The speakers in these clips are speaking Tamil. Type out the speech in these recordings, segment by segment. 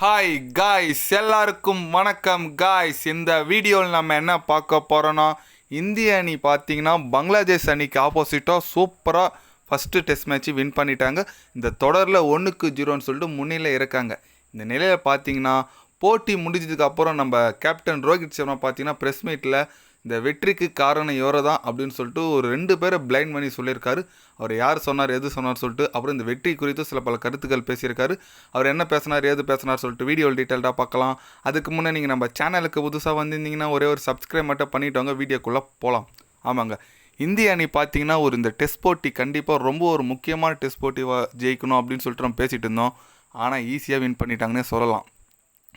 ஹாய் காய்ஸ் எல்லாருக்கும் வணக்கம் காய்ஸ் இந்த வீடியோவில் நம்ம என்ன பார்க்க போகிறோன்னா இந்திய அணி பார்த்தீங்கன்னா பங்களாதேஷ் அணிக்கு ஆப்போசிட்டாக சூப்பராக ஃபஸ்ட்டு டெஸ்ட் மேட்ச்சு வின் பண்ணிட்டாங்க. இந்த தொடரில் ஒன்றுக்கு ஜீரோன்னு சொல்லிட்டு முன்னிலை இருக்காங்க. இந்த நிலையில் பார்த்தீங்கன்னா போட்டி முடிஞ்சதுக்கு அப்புறம் நம்ம கேப்டன் ரோஹித் சர்மா பார்த்தீங்கன்னா ப்ரெஸ் மீட்டில் இந்த வெற்றிக்கு காரணம் இவரை தான் அப்படின்னு சொல்லிட்டு ஒரு ரெண்டு பேரை பிளைண்ட் பண்ணி சொல்லியிருக்காரு. அவர் யார் சொன்னார் எது சொன்னார் சொல்லிட்டு அப்புறம் இந்த வெற்றி குறித்து சில பல கருத்துக்கள் பேசியிருக்காரு. அவர் என்ன பேசினார் ஏது பேசினார் சொல்லிட்டு வீடியோ டீட்டெயில்டாக பார்க்கலாம். அதுக்கு முன்னே நீங்கள் நம்ம சேனலுக்கு புதுசாக வந்திருந்தீங்கன்னா ஒரே ஒரு சப்ஸ்கிரைப் மட்டும் பண்ணிட்டு வீடியோக்குள்ளே போகலாம் ஆமாங்க. இந்திய அணி பார்த்தீங்கன்னா ஒரு இந்த டெஸ்ட் போட்டி கண்டிப்பாக ரொம்ப ஒரு முக்கியமான டெஸ்ட் போட்டி ஜெயிக்கணும் அப்படின்னு சொல்லிட்டு நம்ம பேசிகிட்டு இருந்தோம். ஆனால் ஈஸியாக வின் பண்ணிட்டாங்கன்னே சொல்லலாம்.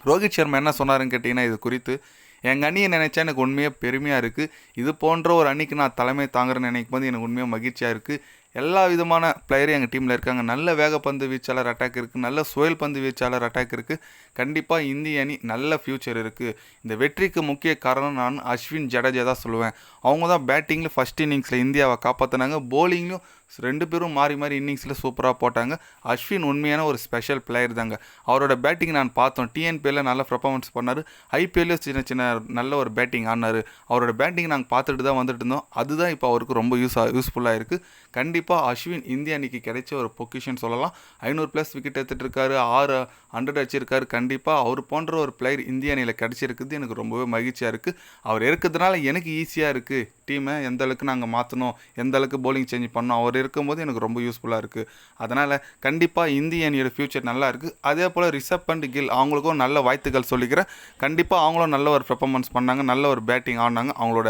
ரோஹித் சர்மா என்ன சொன்னாருன்னு கேட்டிங்கன்னா இது குறித்து எங்கள் அணியை நினச்சா எனக்கு உண்மையாக பெருமையாக இருக்குது இது போன்ற ஒரு அணிக்கு நான் தலைமை தாங்குறேன்னு நினைக்கும் போது எனக்கு உண்மையாக மகிழ்ச்சியாக இருக்குது எல்லா விதமான பிளேயரும் எங்கள் டீமில் இருக்காங்க. நல்ல வேகப்பந்து வீச்சாளர் அட்டாக் இருக்குது நல்ல சுயல் பந்து வீச்சாளர் அட்டாக் இருக்குது கண்டிப்பாக இந்திய அணி நல்ல ஃப்யூச்சர் இருக்குது இந்த வெற்றிக்கு முக்கிய காரணம் நான் அஸ்வின் ஜடேஜா தான் சொல்லுவேன். அவங்க தான் பேட்டிங்கில் ஃபஸ்ட் இன்னிங்ஸில் இந்தியாவை காப்பாற்றினாங்க போலிங்லையும் ரெண்டு பேரும் மாறி மாறி இன்னிங்ஸில் சூப்பராக போட்டாங்க. அஸ்வின் உண்மையான ஒரு ஸ்பெஷல் பிளேயர் தாங்க. அவரோட பேட்டிங் நான் பார்த்தோம். டிஎன்பிஎல்ல நல்ல பர்ஃபார்மன்ஸ் பண்ணார். ஐபிஎல்ல சின்ன சின்ன நல்ல ஒரு பேட்டிங் ஆடினார் அவரோட பேட்டிங் நாங்கள் பார்த்துட்டு தான் வந்துட்டு இருந்தோம். அதுதான் இப்போ அவருக்கு ரொம்ப யூஸ் யூஸ்ஃபுல்லாக இருக்குது கண்டிப்பாக அஸ்வின் இந்திய அணிக்கு கிடைச்ச ஒரு பொக்கிஷன் சொல்லலாம். ஐநூறு ப்ளஸ் விக்கெட் எடுத்துட்டு இருக்காரு. ஆறு ஹண்ட்ரட் அடிச்சிருக்காரு. கண்டிப்பாக அவர் போன்ற ஒரு பிளேயர் இந்திய அணியில் கிடச்சிருக்குது எனக்கு ரொம்பவே மகிழ்ச்சியாக இருக்குது அவர் இருக்கிறதுனால எனக்கு ஈஸியாக இருக்குது டீமை எந்த அளவுக்கு நாங்கள் மாற்றணும் எந்த அளவுக்கு போலிங் சேஞ்ச் பண்ணோம் அவர் இருக்கும்போது எனக்கு ரொம்ப யூஸ்ஃபுல்லாக இருக்குது அதனால் கண்டிப்பாக இந்திய அணியோட ஃப்யூச்சர் நல்லா இருக்குது அதே போல் ரிஷப் அண்ட் கில் அவங்களுக்கும் நல்ல வாழ்த்துக்கள் சொல்லிக்கிறேன். கண்டிப்பாக அவங்களும் நல்ல ஒரு பெர்ஃபார்மன்ஸ் பண்ணாங்க. நல்ல ஒரு பேட்டிங் ஆடினாங்க. அவங்களோட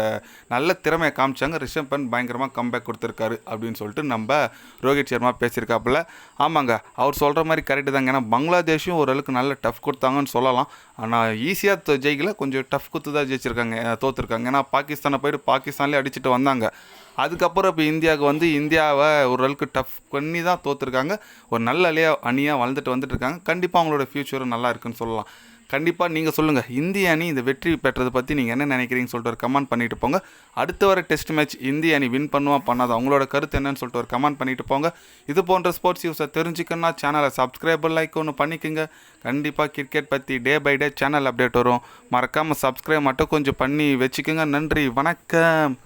நல்ல திறமையை காமிச்சாங்க. ரிஷப் பண்ட் பயங்கரமாக கம்பேக் கொடுத்துருக்காரு அப்படின்னு சொல்லிட்டு நம்ம ரோஹித் சர்மா பேசியிருக்காப்புல. ஆமாங்க அவர் சொல்கிற மாதிரி கரெக்டு தாங்க. ஏன்னா பங்களாதேஷும் ஓரளவுக்கு நல்ல டஃப் கொடுத்தாங்கன்னு சொல்லலாம். ஆனால் ஈஸியாக ஜெயிக்கல. கொஞ்சம் டஃப் கொடுத்து தான் ஜெயிச்சிருக்காங்க தோற்றுருக்காங்க தோத்துருக்காங்க. ஏன்னா பாகிஸ்தானை போயிட்டு பாகிஸ்தான்லேயே அடிச்சுட்டு வந்தாங்க. அதுக்கப்புறம் இப்போ இந்தியாவுக்கு வந்து இந்தியாவை ஓரளவுக்கு டஃப் பண்ணி தான் தோற்றுருக்காங்க ஒரு நல்ல அலையாக அணியாக வளர்ந்துட்டு வந்துட்டு இருக்காங்க கண்டிப்பாக அவங்களோட ஃப்யூச்சரும் நல்லா இருக்குன்னு சொல்லலாம். கண்டிப்பாக நீங்கள் சொல்லுங்கள் இந்திய அணி இந்த வெற்றி பெற்றதை பற்றி நீங்கள் என்ன நினைக்கிறீங்கன்னு சொல்லிட்டு ஒரு கமெண்ட் பண்ணிட்டு போங்க. அடுத்த வர டெஸ்ட் மேட்ச் இந்திய அணி வின் பண்ணுவா பண்ணாத? அவங்களோட கருத்து என்னன்னு சொல்லிட்டு ஒரு கமெண்ட் பண்ணிட்டு போங்க. இது போன்ற ஸ்போர்ட்ஸ் நியூஸை தெரிஞ்சுக்கணும்னா சேனலை சப்ஸ்கிரைபர் லைக் ஒன்று பண்ணிக்கோங்க. கண்டிப்பாக கிரிக்கெட் பற்றி day by day channel update வரும். மறக்காமல் சப்ஸ்கிரைப் மட்டும் கொஞ்சம் பண்ணி வச்சுக்கோங்க. நன்றி வணக்கம்.